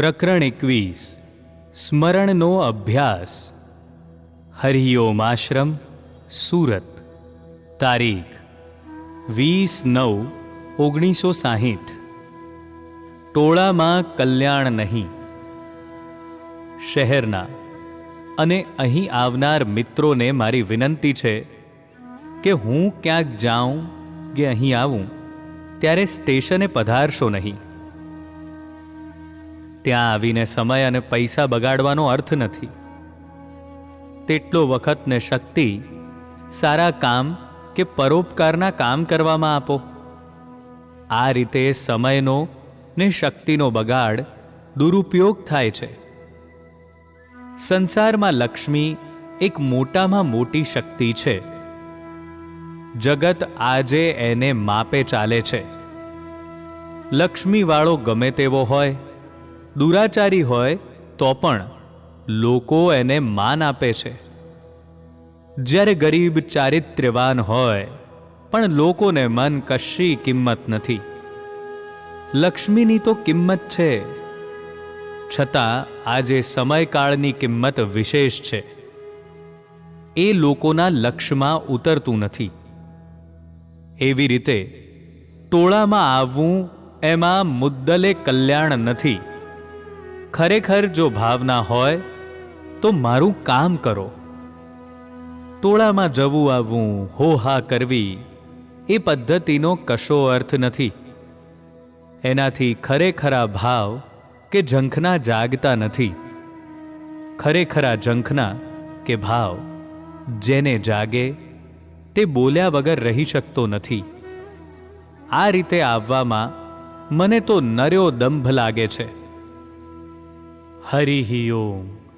પ્રકરણ એકવીસ. સ્મરણનો અભ્યાસ. હરિઓમ આશ્રમ સુરત. તારીખ, વીસ નવ, ઓગણીસો સાહીઠ. ટોળામાં કલ્યાણ નહીં. શહેરના. અને અહીં આવનાર મિત્રોને મારી વિનંતી છે કે હું ક્યાંક જાઉં કે અહીં આવું, ત્યારે સ્ટેશને પધારશો નહીં. ત્યાં આવીને સમય અને પૈસા બગાડવાનો અર્થ નથી. તેટલો વખત ને શક્તિ, સારા કામ કે પરોપકારના કામ કરવામાં આપો. આ રીતે સમયનો ને શક્તિનો બગાડ દુરુપયોગ થાય છે. સંસારમાં લક્ષ્મી એક મોટામાં મોટી શક્તિ છે. જગત આજે એને માપે ચાલે છે. લક્ષ્મીવાળો ગમે તેવો હોય દુરાચારી હોય તો પણ લોકો એને માન આપે છે. જ્યારે ગરીબ ચારિત્ર્યવાન હોય, પણ લોકોને મન કશી કિંમત નથી. લક્ષ્મીની તો કિંમત છે. છતાં આજે સમયકાળની કિંમત વિશેષ છે. એ લોકોના લક્ષ્યમાં ઉતરતું નથી. એવી રીતે ટોળામાં આવવું એમાં મુદ્દલે કલ્યાણ નથી. ખરેખર જો ભાવના હોય, તો મારું કામ કરો. ટોળામાં જવું આવવું હો હા કરવી, એ પદ્ધતિનો કશો અર્થ નથી. એનાથી ખરેખરા ભાવ કે ઝંખના જાગતા નથી. ખરેખરા ઝંખના કે ભાવ, જેને જાગે, તે બોલ્યા વગર રહી શકતો નથી. આ રીતે આવવામાં મને તો નર્યો દંભ લાગે છે. હરિ ઓમ